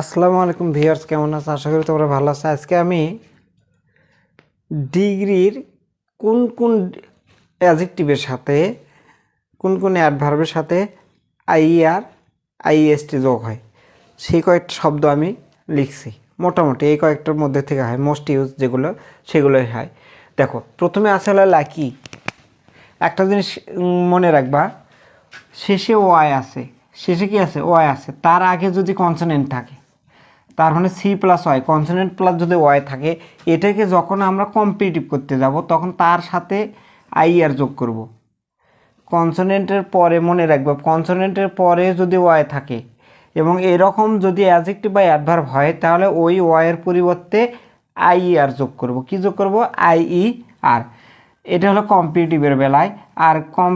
আসসালামু আলাইকুম ভিউয়ার্স, কেমন আছে? আশা করি তোমরা ভালো আছো। আজকে আমি ডিগ্রির কোন কোন অ্যাজেক্টিভের সাথে, কোন কোন অ্যাডভার্বের সাথে আইআর আইএসটি যোগ হয়? সেই কয়েকটা শব্দ আমি লিখছি। মোটামুটি এই কয়েকটার মধ্যে থেকে হয়। মোস্ট ইউজ যেগুলো, সেগুলোই হয়। দেখো, প্রথমে আছে হলো লাকি। একটা জিনিস মনে রাখবা, শেষে ওয়াই আছে। শেষে কি আছে? ওয়াই আছে। তার আগে যদি কনসোনেন্ট থাকে তার মানে C plus Y consonant plus যদি ওয়াই থাকে, এটাকে যখন আমরা কম্পিটিভ করতে যাব, তখন তার সাথে আই আর যোগ করব। কনসোনেন্টের পরে মনে রাখবে কনসোনেন্টের পরে যদি ওয়াই থাকে, এবং এরকম যদি অ্যাজেক্টিভ বা অ্যাডভার্ব হয়, তাহলে ওই ওয়াইয়ের পরিবর্তে আই আর যোগ করব। কি যোগ করব? আই ই আর এটা হলো কম্পিটিটিভের বেলায়। আর কম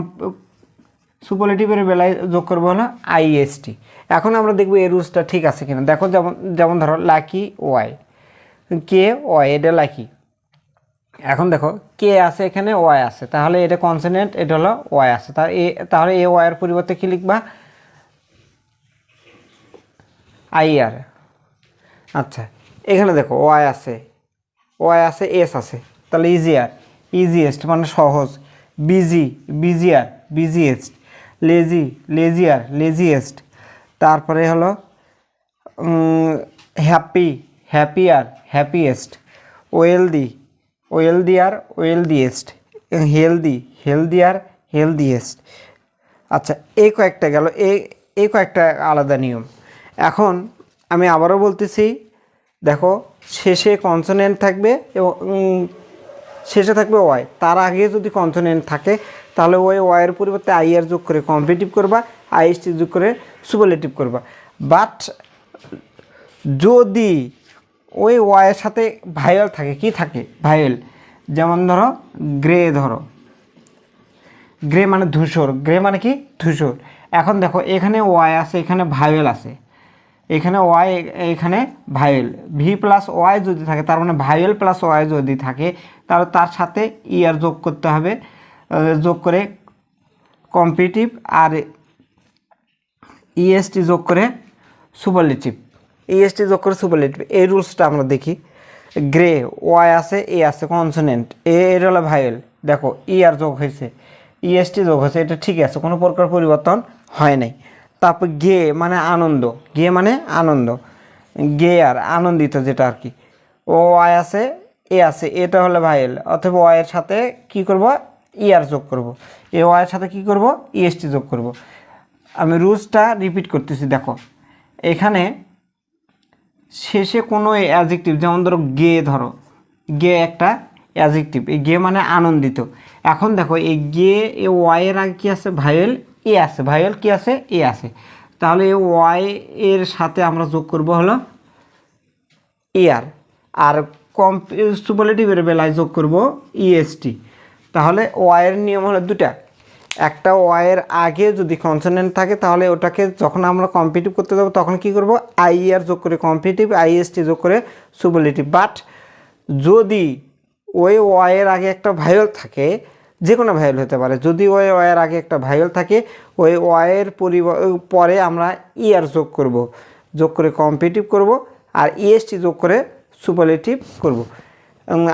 সুপারলেটিভের বেলায় যোগ করব হলো আইএসটি এখন আমরা দেখব এই রুলসটা ঠিক আছে কিনা। দেখো যেমন যেমন ধরো লাকি ওয়াই কে ওয়াই এটা লাকি এখন দেখো কে আছে এখানে ওয়াই আছে। তাহলে এটা কনসোনেন্ট এটা হলো ওয়াই আছে। তা এ, তাহলে এ ওয়াইয়ের পরিবর্তে কি লিখবা? আই আর আচ্ছা এখানে দেখো ওয়াই আছে। ওয়াই আছে এস আছে। তাহলে ইজিয়ার ইজিয়েস্ট মানে সহজ। Busy busier busiest lazy lazier laziest তারপরে হলো happy happier happiest wealthy wealthier wealthiest healthy healthier healthiest আচ্ছা এই কয়েকটা গেল এই কয়েকটা আলাদা নিয়ম। এখন আমি আবারও বলতেছি, দেখো, শেষে কনসোনেন্ট থাকবে এবং শেষে থাকবে ওয়াই তার আগে যদি কনসোনেন্ট থাকে তাহলে ওই ওয়াইয়ের পরিবর্তে আই আর যোগ করে কম্পিটিভ করবা আইএসটি যোগ করে সুপারলেটিভ করবা। বাট যদি ওই ওয়াইয়ের সাথে ভাইয়েল থাকে, কি থাকে? ভাইয়েল যেমন ধরো গ্রে ধরো। গ্রে মানে ধূসর গ্রে মানে কি? ধূসর। এখন দেখো, এখানে ওয়াই আছে, এখানে ভাইয়েল আছে। এখানে ওয়াই এখানে ভাইয়েল ভি প্লাস ওয়াই যদি থাকে, তার মানে ভাইয়েল প্লাস ওয়াই যদি থাকে, তাহলে তার সাথে ইয়ার যোগ করতে হবে। যোগ করে কম্পিটিভ আর ইএসটি যোগ করে সুপারলেটিভ ইএসটি যোগ করে সুপারলেটিভ এই রুলসটা আমরা দেখি। গ্রে ওয়াই আছে এ আছে কনসোনেন্ট এ এর হলো ভাইয়েল দেখো ই আর যোগ হয়েছে ইএসটি যোগ হয়েছে, এটা ঠিক আছে, কোনো প্রকার পরিবর্তন হয় নাই। তারপর গে মানে আনন্দ গে মানে আনন্দ। গে আর আনন্দিত যেটা আর কি। ও ওয়াই আছে এ আছে, এটা হলো ভাইয়েল অথবা ওয়াইয়ের সাথে কি করব? ইয়ার যোগ করব। এ ওয়াইয়ের সাথে কি করব? ইএসটি যোগ করব। আমি রুলসটা রিপিট করতেছি, দেখো। এখানে শেষে কোনো অ্যাজেক্টিভ যেমন ধরো গে ধরো। গে একটা অ্যাজেক্টিভ এই গে মানে আনন্দিত। এখন দেখো, এই গে, এ ওয়াইয়ের আগে কী আছে? ভাইয়েল এ আছে। ভাইয়েল কি আছে? এ আছে। তাহলে এই ওয়াই এর সাথে আমরা যোগ করব হলো ইয়ার আর কম সুপারলেটিভের বেলায় যোগ করব ইএসটি তাহলে ওয়াইয়ের নিয়ম হলো দুটা একটা ওয়াইয়ের আগে যদি কনসোনেন্ট থাকে, তাহলে ওটাকে যখন আমরা কম্পিটিভ করতে যাব, তখন কি করব? আইআর যোগ করে কম্পিটিভ আইএসটি যোগ করে সুপারলেটিভ বাট যদি ওই ওয়াইয়ের আগে একটা ভাইল থাকে যে কোনো ভাইল হতে পারে, যদি ওই ওয়াইয়ের আগে একটা ভাইল থাকে, ওই ওয়াইয়ের পরে আমরা ইয়ার যোগ করব। যোগ করে কম্পিটিভ করব, আর ইএসটি যোগ করে সুপারলেটিভ করব।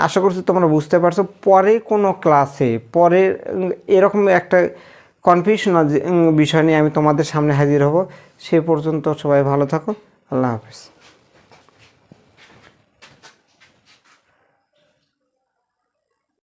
আশা করছি তোমরা বুঝতে পারছ। পরে কোনো ক্লাসে পরে এরকম একটা কনফিউশনাল বিষয় নিয়ে আমি তোমাদের সামনে হাজির হব। সে পর্যন্ত সবাই ভালো থাকো। আল্লাহ হাফিজ।